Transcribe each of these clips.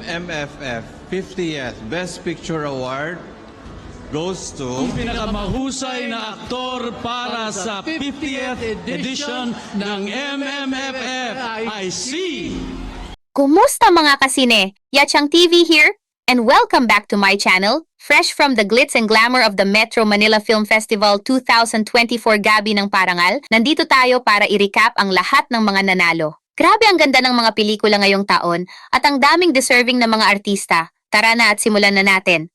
MFF 50th Best Picture Award goes to pinakamahusay na aktor para sa 50th edition ng MMFF ay si Kumusta mga kasine? Yachang TV here, and welcome back to my channel, fresh from the glitz and glamour of the Metro Manila Film Festival 2024 Gabi ng Parangal. Nandito tayo para i-recap ang lahat ng mga nanalo. Grabe ang ganda ng mga pelikula ngayong taon at ang daming deserving na mga artista. Tara na at simulan na natin.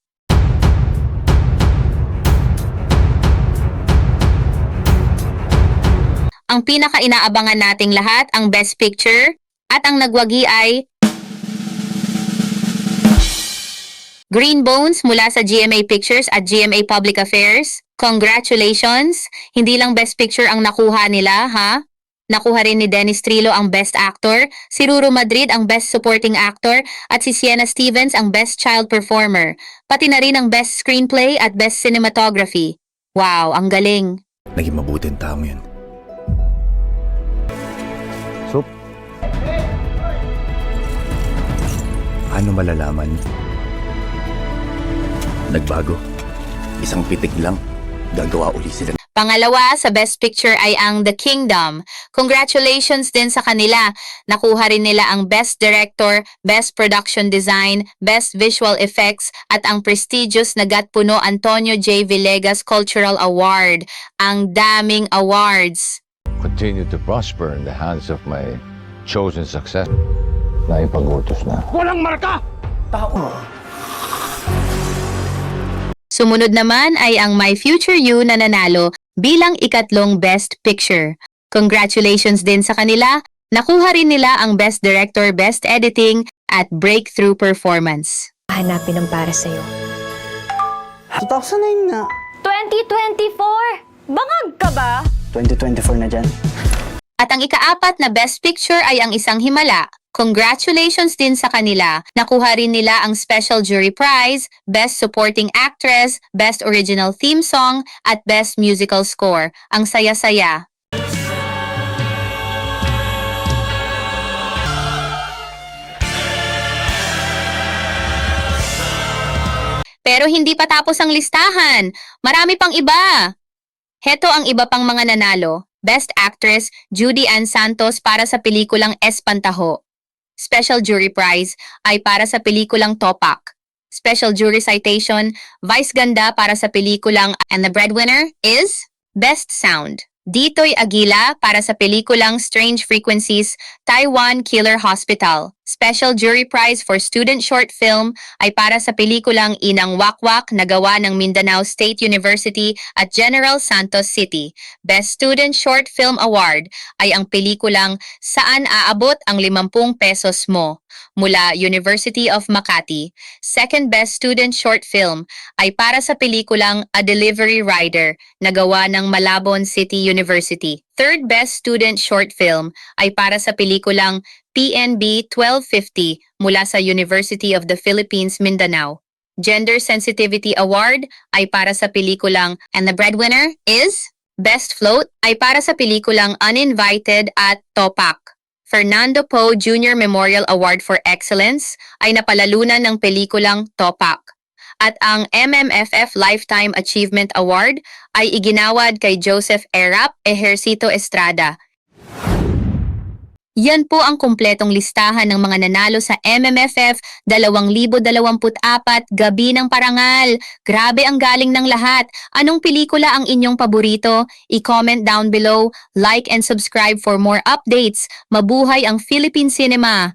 Ang pinaka-inaabangan nating lahat ang Best Picture at ang nagwagi ay Green Bones mula sa GMA Pictures at GMA Public Affairs. Congratulations! Hindi lang Best Picture ang nakuha nila, ha? Nakuha rin ni Dennis Trillo ang Best Actor, si Ruro Madrid ang Best Supporting Actor, at si Sienna Stevens ang Best Child Performer. Pati na rin ang Best Screenplay at Best Cinematography. Wow, ang galing! Naging mabuting tao yun. So, paano malalaman? Nagbago. Isang pitik lang, gagawa uli sila Pangalawa sa Best Picture ay ang The Kingdom. Congratulations din sa kanila. Nakuha rin nila ang Best Director, Best Production Design, Best Visual Effects at ang prestigious na Gatpuno Antonio J. Villegas Cultural Award. Ang daming awards. continue to prosper in the hands of my chosen successor. Naipagutos na. Sumunod naman ay ang My Future You na nanalo bilang ikatlong Best Picture. Congratulations din sa kanila. Nakuha rin nila ang Best Director, Best Editing at Breakthrough Performance. hanapin ang para sa'yo. 2009 nga. 2024! Bangag ka ba? 2024 na dyan. At ang ikaapat na Best Picture ay ang isang himala. Congratulations din sa kanila. Nakuha rin nila ang Special Jury Prize, Best Supporting Actress, Best Original Theme Song, at Best Musical Score. Ang saya-saya. Pero hindi pa tapos ang listahan. Marami pang iba. Heto ang iba pang mga nanalo. Best Actress, Judy Ann Santos para sa pelikulang Espantaho. Special Jury Prize ay para sa pelikulang Topak. Special Jury Citation, Vice Ganda para sa pelikulang And the Breadwinner is Best Sound. Ditoy Aguila para sa pelikulang Strange Frequencies, Taiwan Killer Hospital. Special Jury Prize for Student Short Film ay para sa pelikulang Inang Wakwak na gawa ng Mindanao State University at General Santos City. Best Student Short Film Award ay ang pelikulang Saan Aabot ang 50 Pesos Mo mula University of Makati. Second Best Student Short Film ay para sa pelikulang A Delivery Rider na gawa ng Malabon City University. Third Best Student Short Film ay para sa pelikulang PNB 1250 mula sa University of the Philippines, Mindanao. Gender Sensitivity Award ay para sa pelikulang And the Breadwinner is Best Float ay para sa pelikulang Uninvited at Topak. Fernando Poe Jr. Memorial Award for Excellence ay napalalunan ng pelikulang Topak. At ang MMFF Lifetime Achievement Award ay iginawad kay Joseph Erap Ejercito Estrada. Yan po ang kumpletong listahan ng mga nanalo sa MMFF 2024 Gabi ng Parangal. Grabe ang galing ng lahat. Anong pelikula ang inyong paborito? I-comment down below, like and subscribe for more updates. Mabuhay ang Philippine Cinema!